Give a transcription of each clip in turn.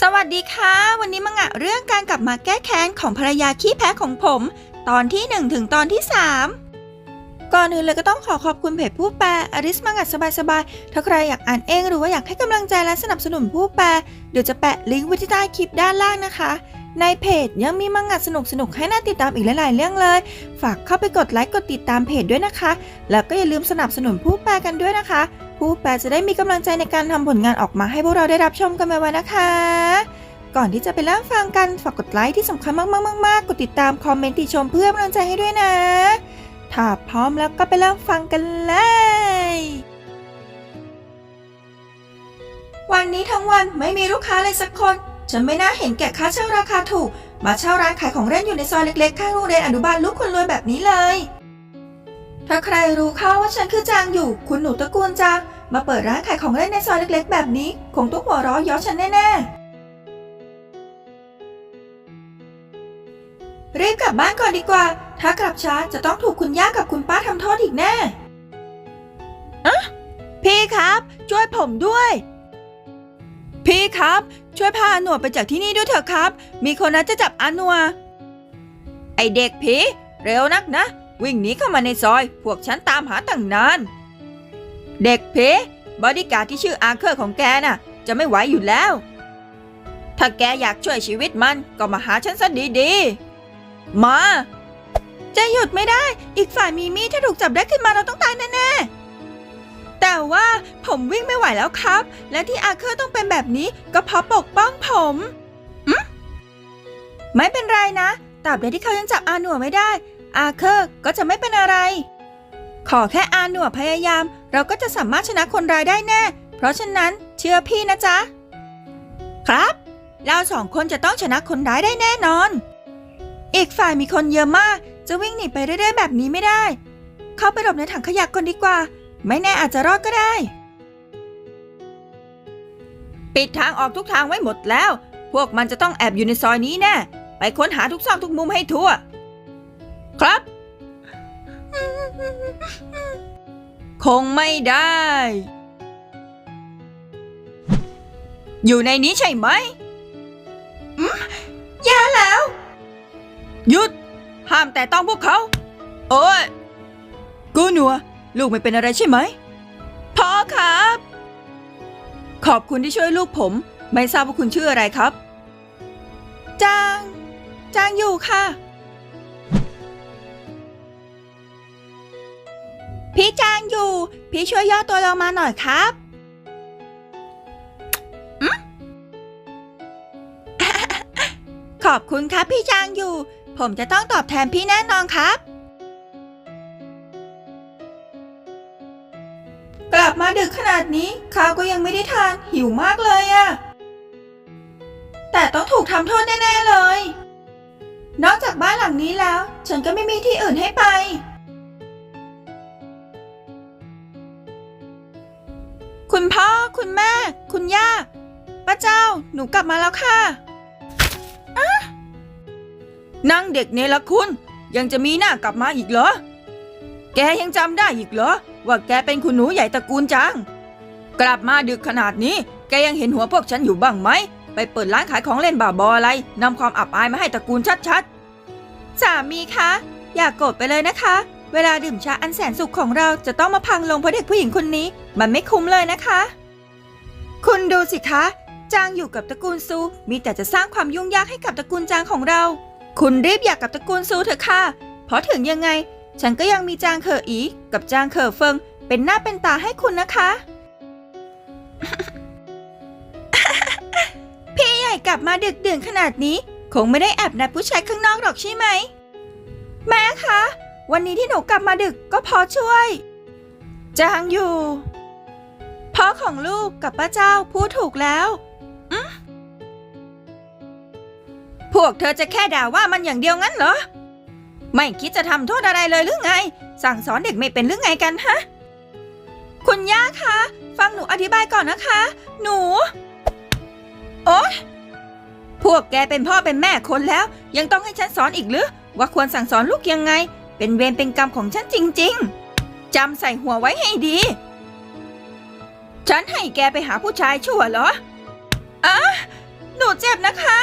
สวัสดีค่ะ วันนี้มังงะเรื่องการกลับมาแก้แค้นของภรรยาขี้แพ้ของผม ตอนที่ 1 ถึงตอนที่ 3 ก่อนอื่นเลยก็ต้องขอขอบคุณเพจผู้แปลอริสมังงะสบายๆ ถ้าใครอยากอ่านเองหรือว่าอยากให้กำลังใจและสนับสนุนผู้แปล เดี๋ยวจะแปะลิงก์ไว้ที่ใต้คลิปด้านล่างนะคะ ในเพจยังมีมังงะสนุกๆ ให้น่าติดตามอีกหลายๆเรื่องเลย ฝากเข้าไปกดไลค์กดติดตามเพจด้วยนะคะ แล้วก็อย่าลืมสนับสนุนผู้แปลกันด้วยนะคะ ผู้แปลจะได้มีกำลังใจในการทำผลงานออกมาให้พวกเราได้รับชมกันไปวๆนนะคะ ก่อนที่จะไปเริ่มฟังกันฝากกดไลค์ที่สำคัญมากๆๆๆกดติดตามคอมเมนต์ติชมเพื่อกำลังใจให้ด้วยนะ ถ้าพร้อมแล้วก็ไปเริ่มฟังกันเลย วันนี้ทั้งวันไม่มีลูกค้าเลยสักคนฉันไม่น่าเห็นแก่ค่าเช่าราคาถูก มาเช่าร้านขายของเล่นอยู่ในซอยเล็กๆข้างโรงเรียนอนุบาลลูกคนรวยแบบนี้เลย ถ้าใครรู้เข้าว่าฉันคือจางอยู่ คุณหนูตระกูลจางมาเปิดร้านขายของเล่นในซอยเล็กๆ แบบนี้ คงต้องหัวเราะเย้อฉันแน่ๆ รีบกลับบ้านก่อนดีกว่า ถ้ากลับช้าจะต้องถูกคุณย่ากับคุณป้าทำโทษอีกแน่อะพี่ครับ ช่วยผมด้วย พี่ครับ ช่วยพาอาหนวไปจากที่นี่ด้วยเถอะครับ มีคนนัดจะจับอาหนวไอเด็กผีเร็วนักนะ วิ่งหนีเข้ามาในซอย พวกฉันตามหาตั้งนาน เด็กผีบอดี้การ์ดที่ชื่ออาเคอร์ของแกน่ะ จะไม่ไหวอยู่แล้ว ถ้าแกอยากช่วยชีวิตมันก็มาหาฉันซะดีๆ มา จะหยุดไม่ได้ อีกฝ่ายมีมีดถ้าถูกจับได้ขึ้นมาเราต้องตายแน่ๆ แต่ว่าผมวิ่งไม่ไหวแล้วครับ และที่อาเคอร์ต้องเป็นแบบนี้ก็เพราะปกป้องผมอืมไม่เป็นไรนะตราบใดที่เขายังจับอาหนัวไม่ได้ อาเคอร์ก็จะไม่เป็นอะไร ขอแค่อาหนวพยายาม เราก็จะสามารถชนะคนร้ายได้แน่ เพราะฉะนั้นเชื่อพี่นะจ๊ะ ครับ เราสองคนจะต้องชนะคนร้ายได้แน่นอน อีกฝ่ายมีคนเยอะมาก จะวิ่งหนีไปเรื่อยๆแบบนี้ไม่ได้ เข้าไปหลบในถังขยะก่อนดีกว่า ไม่แน่อาจจะรอดก็ได้ ปิดทางออกทุกทางไว้หมดแล้ว พวกมันจะต้องแอบอยู่ในซอยนี้แน่ ไปค้นหาทุกซอกทุกมุมให้ทั่ว ครับ คงไม่ได้ อยู่ในนี้ใช่ไหมอืมแย่แล้ว หยุด ห้ามแต่ต้องพวกเขา โอ้ย กูหนัว ลูกไม่เป็นอะไรใช่ไหม พ่อครับ ขอบคุณที่ช่วยลูกผม ไม่ทราบว่าคุณชื่ออะไรครับ จาง จางอยู่ค่ะ พี่จางอยู่ พี่ช่วยย่อตัวลงมาหน่อยครับขอบคุณครับพี่จางอยู่ ผมจะต้องตอบแทนพี่แน่นอนครับ กลับมาดึกขนาดนี้ข้าวก็ยังไม่ได้ทานหิวมากเลยอะแต่ต้องถูกทำโทษแน่ ๆ เลย นอกจากบ้านหลังนี้แล้ว ฉันก็ไม่มีที่อื่นให้ไป คุณพ่อ คุณแม่ คุณย่า ป้าเจ้า หนูกลับมาแล้วค่ะอะนั่งเด็กเนรคุณ ยังจะมีหน้ากลับมาอีกเหรอ แกยังจำได้อีกเหรอ ว่าแกเป็นคุณหนูใหญ่ตระกูลจัง กลับมาดึกขนาดนี้ แกยังเห็นหัวพวกฉันอยู่บ้างไหม ไปเปิดร้านขายของเล่นบ้าบออะไรนำความอับอายมาให้ตระกูลชัดๆสามีคะ อย่ากโกรธไปเลยนะคะ เวลาดื่มชาอันแสนสุขของเราจะต้องมาพังลงเพราะเด็กผู้หญิงคนนี้ มันไม่คุ้มเลยนะคะ คุณดูสิคะ จางอยู่กับตระกูลซู มีแต่จะสร้างความยุ่งยากให้กับตระกูลจางของเรา คุณรีบอยากกับตระกูลซูเถอะค่ะ เพราะถึงยังไง ฉันก็ยังมีจางเคออีกับจางเคอเฟิง เป็นหน้าเป็นตาให้คุณนะคะ พี่ใหญ่กลับมาดึกดื่นขนาดนี้ คงไม่ได้แอบนัดผู้ชายข้างนอกหรอกใช่ไหม แม่คะ วันนี้ที่หนูกลับมาดึกก็พอช่วย จางอยู่พ่อของลูกกับป้าเจ้าพูดถูกแล้วอืมพวกเธอจะแค่ด่าว่ามันอย่างเดียวงั้นเหรอ ไม่คิดจะทำโทษอะไรเลยหรือไง สั่งสอนเด็กไม่เป็นหรือไงกันฮะ คุณย่าคะ ฟังหนูอธิบายก่อนนะคะ หนู โอ๊ยพวกแกเป็นพ่อเป็นแม่คนแล้ว ยังต้องให้ฉันสอนอีกหรือว่าควรสั่งสอนลูกยังไง เป็นเวรเป็นกรรมของฉันจริง ๆจำใส่หัวไว้ให้ดี ฉันให้แกไปหาผู้ชายชั่วเหรออะหนูเจ็บนะคะ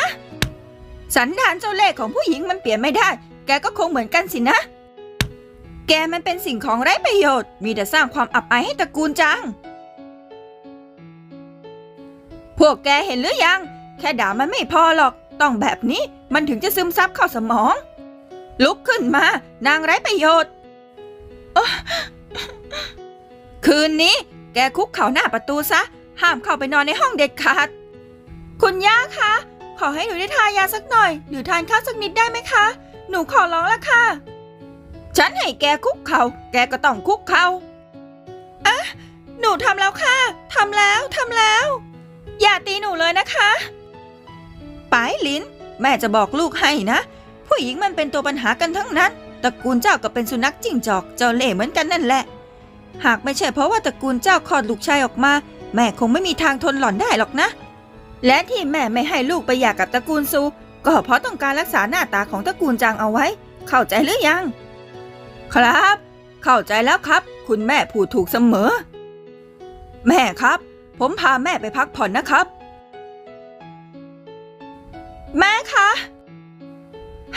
สันดานเจ้าเล่ห์ของผู้หญิงมันเปลี่ยนไม่ได้ แกก็คงเหมือนกันสินะ แกมันเป็นสิ่งของไร้ประโยชน์ มีแต่สร้างความอับอายให้ตระกูลจัง พวกแกเห็นหรือยัง แค่ด่ามันไม่พอหรอก ต้องแบบนี้มันถึงจะซึมซับเข้าสมอง ลุกขึ้นมา นางไร้ประโยชน์ คืนนี้ แกคุกเข่าหน้าประตูซะ ห้ามเข้าไปนอนในห้องเด็ดขาด คุณย่าคะ ขอให้หนูได้ทายาสักหน่อย หรือทานข้าวสักนิดได้ไหมคะ หนูขอร้องละค่ะ ฉันให้แกคุกเขา่า แกก็ต้องคุกเขา่าอะหนูทำแล้วค่ะ ทำแล้วทำแล้ว อย่าตีหนูเลยนะคะปายลิ้น แม่จะบอกลูกให้นะ ผู้หญิงมันเป็นตัวปัญหากันทั้งนั้น ตระกูลเจ้าก็เป็นสุนัขจิ้งจอกเจ้าเล่ห์เหมือนกันนั่นแหละ หากไม่ใช่เพราะว่าตระกูลเจ้าคลอดลูกชายออกมา แม่คงไม่มีทางทนหล่อนได้หรอกนะ และที่แม่ไม่ให้ลูกไปหย่ากับตระกูลซู ก็เพราะต้องการรักษาหน้าตาของตระกูลจางเอาไว้ เข้าใจหรือยัง ครับ เข้าใจแล้วครับ คุณแม่พูดถูกเสมอ แม่ครับ ผมพาแม่ไปพักผ่อนนะครับ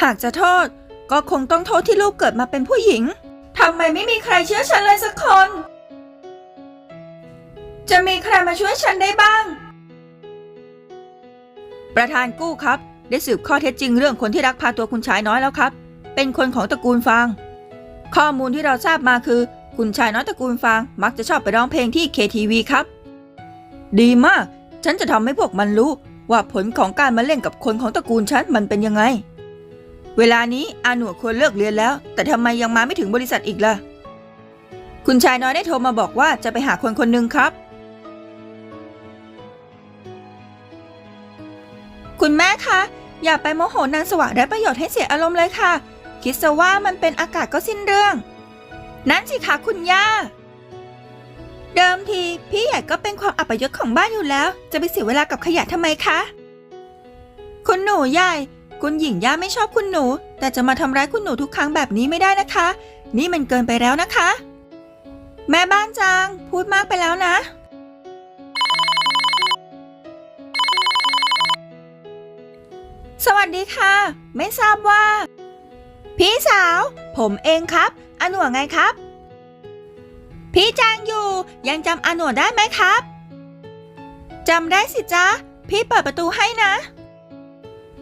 หากจะโทษ ก็คงต้องโทษที่ลูกเกิดมาเป็นผู้หญิงทำไมไม่มีใครเชื่อฉันเลยสักคน จะมีใครมาช่วยฉันได้บ้าง ประธานกู้ครับ ได้สืบข้อเท็จจริงเรื่องคนที่รักพาตัวคุณชายน้อยแล้วครับ เป็นคนของตระกูลฟาง ข้อมูลที่เราทราบมาคือ คุณชายน้อยตระกูลฟาง มักจะชอบไปร้องเพลงที่ KTV ครับ ดีมาก ฉันจะทำให้พวกมันรู้ว่าผลของการมาเล่นกับคนของตระกูลฉันมันเป็นยังไง เวลานี้อาหนวควรเลิกเรียนแล้ว แต่ทำไมยังมาไม่ถึงบริษัทอีกล่ะ คุณชายน้อยได้โทรมาบอกว่าจะไปหาคนคนหนึ่งครับ คุณแม่คะ อย่าไปโมโหนางสวะได้ประโยชน์ให้เสียอารมณ์เลยค่ะ คิดซะว่ามันเป็นอากาศก็สิ้นเรื่อง นั่นสิคะคุณย่า เดิมที พี่ใหญ่ก็เป็นความอัปยศของบ้านอยู่แล้ว จะไปเสียเวลากับขยะทำไมคะ คุณหนูใหญ่ คุณหญิงย่าไม่ชอบคุณหนู แต่จะมาทำร้ายคุณหนูทุกครั้งแบบนี้ไม่ได้นะคะ นี่มันเกินไปแล้วนะคะ แม่บ้านจาง พูดมากไปแล้วนะ สวัสดีค่ะ ไม่ทราบว่า พี่สาว ผมเองครับอหนวไงครับ พี่จางอยู่ ยังจำอหนวได้ไหมครับจำได้สิจ๊ะ พี่เปิดประตูให้นะ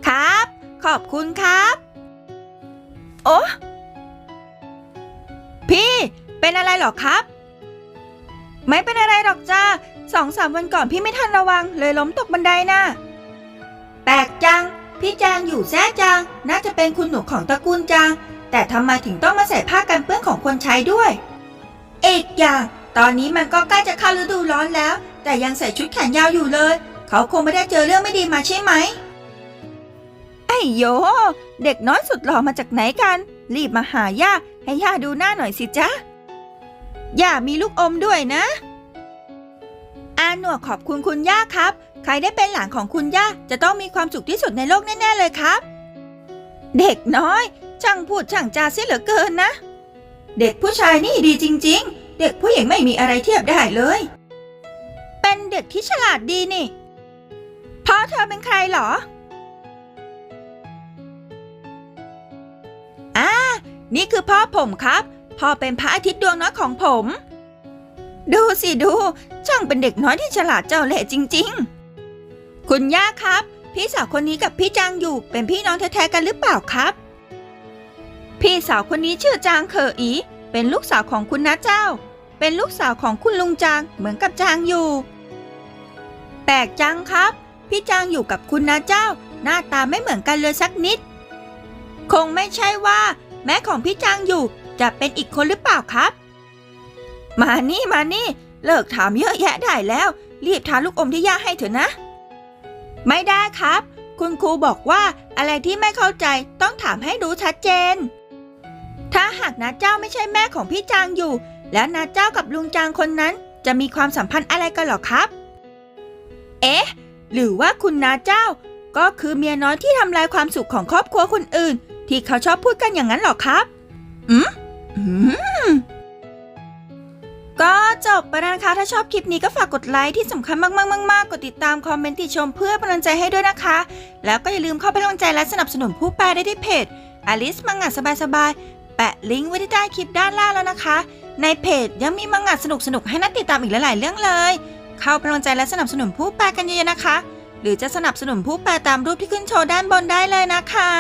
ครับ ขอบคุณครับ โอ้พี่ เป็นอะไรหรอครับ ไม่เป็นอะไรหรอกจ้าสองสามวันก่อนพี่ไม่ทันระวัง เลยล้มตกบันไดน่ะแปลกจัง พี่จางอยู่แซ่จาง น่าจะเป็นคุณหนูของตระกูลจาง แต่ทำไมถึงต้องมาใส่ผ้ากันเปื้อนของคนใช้ด้วย อีกอย่าง ตอนนี้มันก็ใกล้จะเข้าฤดูร้อนแล้ว แต่ยังใส่ชุดแขนยาวอยู่เลย เขาคงไม่ได้เจอเรื่องไม่ดีมาใช่ไหม อ้โย เด็กน้อยสุดหล่อมาจากไหนกัน รีบมาหาย่า ให้ย่าดูหน้าหน่อยสิจ๊ะ ย่ามีลูกอมด้วยนะ อาหนวกขอบคุณคุณย่าครับ ใครได้เป็นหลานของคุณย่า จะต้องมีความสุขที่สุดในโลกแน่ ๆ เลยครับ เด็กน้อย ช่างพูดช่างจาเสียเหลือเกินนะ เด็กผู้ชายนี่ดีจริง ๆ เด็กผู้หญิงไม่มีอะไรเทียบได้เลย เป็นเด็กที่ฉลาดดีนี่พ่อเธอเป็นใครเหรอ นี่คือพ่อผมครับ พ่อเป็นพระอาทิตย์ดวงน้อยของผม ดูสิดู ช่างเป็นเด็กน้อยที่ฉลาดเจ้าเล่ห์จริง ๆ คุณย่าครับ พี่สาวคนนี้กับพี่จางอยู่เป็นพี่น้องแท้ๆกันหรือเปล่าครับ พี่สาวคนนี้ชื่อจางเคออี เป็นลูกสาวของคุณน้าเจ้า เป็นลูกสาวของคุณลุงจางเหมือนกับจางอยู่ แปลกจังครับ พี่จางอยู่กับคุณน้าเจ้า หน้าตาไม่เหมือนกันเลยสักนิด คงไม่ใช่ว่า แม่ของพี่จางอยู่ จะเป็นอีกคนหรือเปล่าครับ มานี่มานี่ เลิกถามเยอะแยะได้แล้ว รีบทานลูกอมที่ย่าให้เถอะนะ ไม่ได้ครับ คุณครูบอกว่าอะไรที่ไม่เข้าใจต้องถามให้รู้ชัดเจน ถ้าหากนาเจ้าไม่ใช่แม่ของพี่จางอยู่ แล้วนาเจ้ากับลุงจางคนนั้นจะมีความสัมพันธ์อะไรกันหรอครับ เอ๊ะ หรือว่าคุณนาเจ้า ก็คือเมียน้อยที่ทำลายความสุขของครอบครัวคนอื่น ที่เขาชอบพูดกันอย่างนั้นหรอครับอืมอืมก็จบไปแล้วนะคะ ถ้าชอบคลิปนี้ก็ฝากกดไลค์ที่สำคัญมากๆ ๆ ๆ กดติดตามคอมเมนต์ติชมเพื่อเป็นกำลังใจให้ด้วยนะคะ แล้วก็อย่าลืมเข้าไปให้กำลังใจและสนับสนุนผู้แปลได้ที่เพจอลิสมังงะสบายๆ แปะลิงก์ไว้ที่ใต้คลิปด้านล่างแล้วนะคะ ในเพจยังมีมังงะสนุกๆ ให้นักติดตามอีกหลายๆเรื่องเลย เข้าเป็นกำลังใจและสนับสนุนผู้แปลกันเยอะๆนะคะ หรือจะสนับสนุนผู้แปลตามรูปที่ขึ้นโชว์ด้านบนได้เลยนะคะ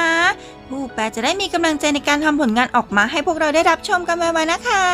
ผู้แปลจะได้มีกำลังใจในการทำผลงานออกมาให้พวกเราได้รับชมกันไวๆนะคะ